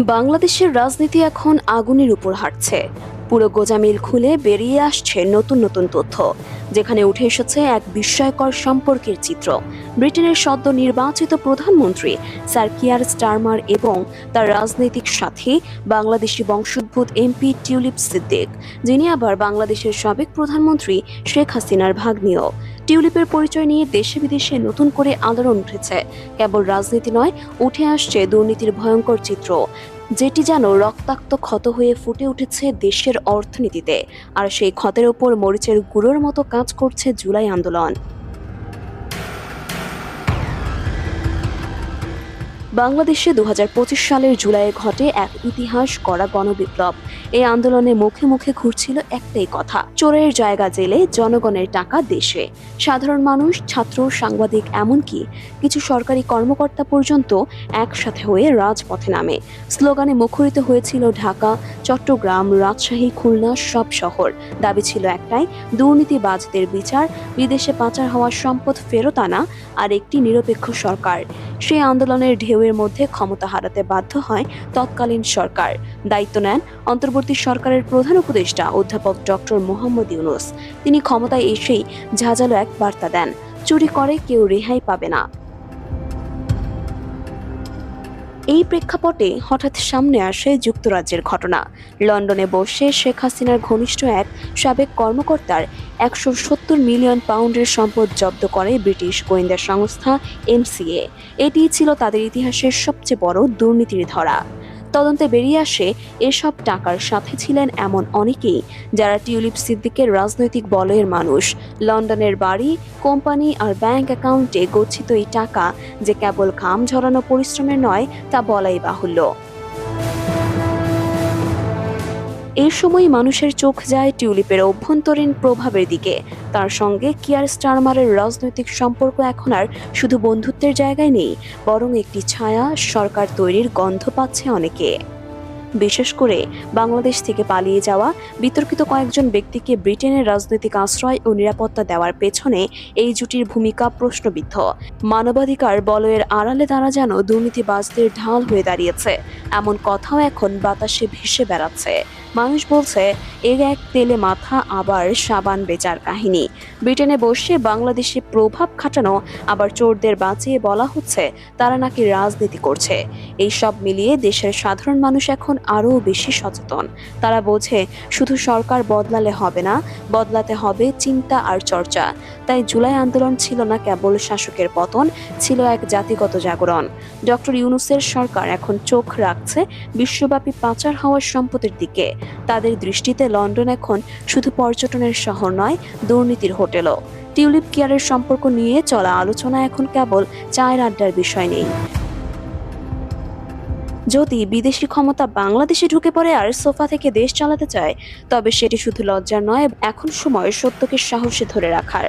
বাংলাদেশের রাজনীতি এখন আগুনের উপর হাঁটছে। পুরো গোজামিল খুলে বেরিয়ে আসছে নতুন নতুন তথ্য। যেখানে উঠে এসেছে এক বিস্ময়কর সম্পর্কের চিত্র। ব্রিটেনের সদ্য নির্বাচিত প্রধানমন্ত্রী স্যার কিয়ার স্টারমার এবং তার রাজনৈতিক সাথী বাংলাদেশি বংশোদ্ভূত এমপি টিউলিপ সিদ্দিক, যিনি আবার বাংলাদেশের সাবেক প্রধানমন্ত্রী শেখ হাসিনার ভাগ্নিও। টিউলিপের পরিচয় নিয়ে দেশে বিদেশে নতুন করে আলোড়ন উঠেছে। কেবল রাজনীতি নয়, উঠে আসছে দুর্নীতির ভয়ঙ্কর চিত্র, যেটি যেন রক্তাক্ত ক্ষত হয়ে ফুটে উঠেছে দেশের অর্থনীতিতে। আর সেই ক্ষতের ওপর মরিচের গুঁড়োর মতো কাজ করছে জুলাই আন্দোলন। বাংলাদেশে দু হাজার পঁচিশ সালের জুলাইয়ে ঘটে এক ইতিহাস করা গণবিপ্লব। এই আন্দোলনে মুখে মুখে ঘুরছিল একটাই কথা, চোরের জায়গা জেলে জনগণের টাকা দেশে। সাধারণ মানুষ, ছাত্র, সাংবাদিক এমনকি কিছু সরকারি কর্মকর্তা পর্যন্ত একসাথে হয়ে রাজপথে নামে। স্লোগানে মুখরিত হয়েছিল ঢাকা, চট্টগ্রাম, রাজশাহী, খুলনা, সব শহর। দাবি ছিল একটাই, দুর্নীতিবাজদের বিচার, বিদেশে পাচার হওয়া সম্পদ ফেরত আনা আর একটি নিরপেক্ষ সরকার। সেই আন্দোলনের ঢেউয়ের মধ্যে ক্ষমতা হারাতে বাধ্য হয় তৎকালীন সরকার। দায়িত্ব নেন অন্তর্বর্তী সরকারের প্রধান উপদেষ্টা অধ্যাপক ডক্টর মোহাম্মদ ইউনুস। তিনি ক্ষমতায় এসেই ঝাঁঝালো এক বার্তা দেন, চুরি করে কেউ রেহাই পাবে না। এই প্রেক্ষাপটে হঠাৎ সামনে আসে যুক্তরাজ্যের ঘটনা। লন্ডনে বসে শেখ হাসিনার ঘনিষ্ঠ এক সাবেক কর্মকর্তার একশো সত্তর মিলিয়ন পাউন্ডের সম্পদ জব্দ করে ব্রিটিশ গোয়েন্দা সংস্থা এমসিএ এটি ছিল তাদের ইতিহাসের সবচেয়ে বড় দুর্নীতির ধরা। তদন্তে বেরিয়ে আসে এসব টাকার সাথে ছিলেন এমন অনেকেই যারা টিউলিপ সিদ্দিকের রাজনৈতিক বলয়ের মানুষ। লন্ডনের বাড়ি, কোম্পানি আর ব্যাংক অ্যাকাউন্টে গচ্ছিত এই টাকা যে কেবল ঘাম ঝরানো পরিশ্রমের নয়, তা বলাই বাহুল্য। এই সময় মানুষের চোখ যায় টিউলিপের অভ্যন্তরীণ প্রভাবের দিকে। তার সঙ্গে কিয়ার স্টারমারের রাজনৈতিক সম্পর্ক এখন আর শুধু বন্ধুত্বের জায়গায় নেই, বরং একটি ছায়া সরকার তৈরির গন্ধ পাচ্ছে অনেকে। বিশেষ করে বাংলাদেশ থেকে পালিয়ে যাওয়া বিতর্কিত কয়েকজন ব্যক্তিকে ব্রিটেনের রাজনৈতিক আশ্রয় ও নিরাপত্তা দেওয়ার পেছনে এই জুটির ভূমিকা প্রশ্নবিদ্ধ। মানবাধিকার বলয়ের আড়ালে তারা যেন দুর্নীতিবাজদের ঢাল হয়ে দাঁড়িয়েছে। এমন কথাও এখন বাতাসে ভেসে বেড়াচ্ছে। মানুষ বলছে, এর এক তেলে মাথা আবার সাবান বেচার কাহিনী। ব্রিটেনে বসে বাংলাদেশে প্রভাব খাটানো, আবার চোরদের বাঁচিয়ে বলা হচ্ছে, তারা নাকি রাজনীতি করছে। এই সব মিলিয়ে দেশের সাধারণ মানুষ এখন আরও বেশি সচেতন। তারা বোঝে, শুধু সরকার বদলালে হবে না, বদলাতে হবে চিন্তা আর চর্চা। তাই জুলাই আন্দোলন ছিল না কেবল শাসকের পতন, ছিল এক জাতিগত জাগরণ। ডক্টর ইউনুসের সরকার এখন চোখ রাখছে বিশ্বব্যাপী পাচার হওয়ার সম্পত্তির দিকে। তাদের দৃষ্টিতে লন্ডন এখন শুধু পর্যটনের শহর নয়, দুর্নীতির হোটেলও। টিউলিপ কেয়ারের সম্পর্ক নিয়ে চলা আলোচনা এখন কেবল চায়ের আড্ডার বিষয় নেই। যদি বিদেশি ক্ষমতা বাংলাদেশে ঢুকে পড়ে আর সোফা থেকে দেশ চালাতে চায়, তবে সেটি শুধু লজ্জার নয়, এখন সময় সত্যকে সাহসে ধরে রাখার।